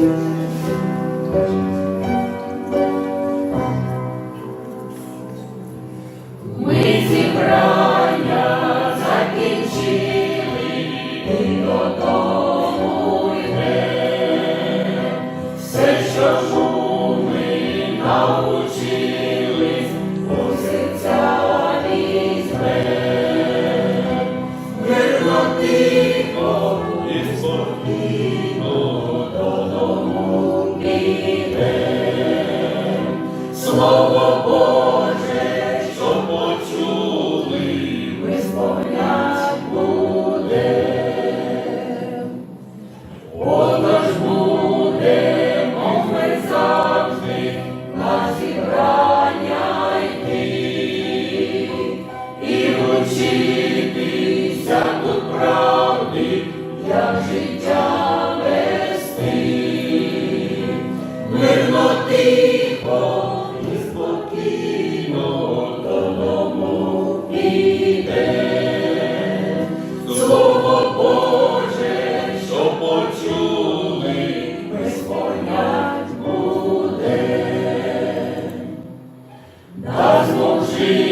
Ми зібрання закінчили і Дасть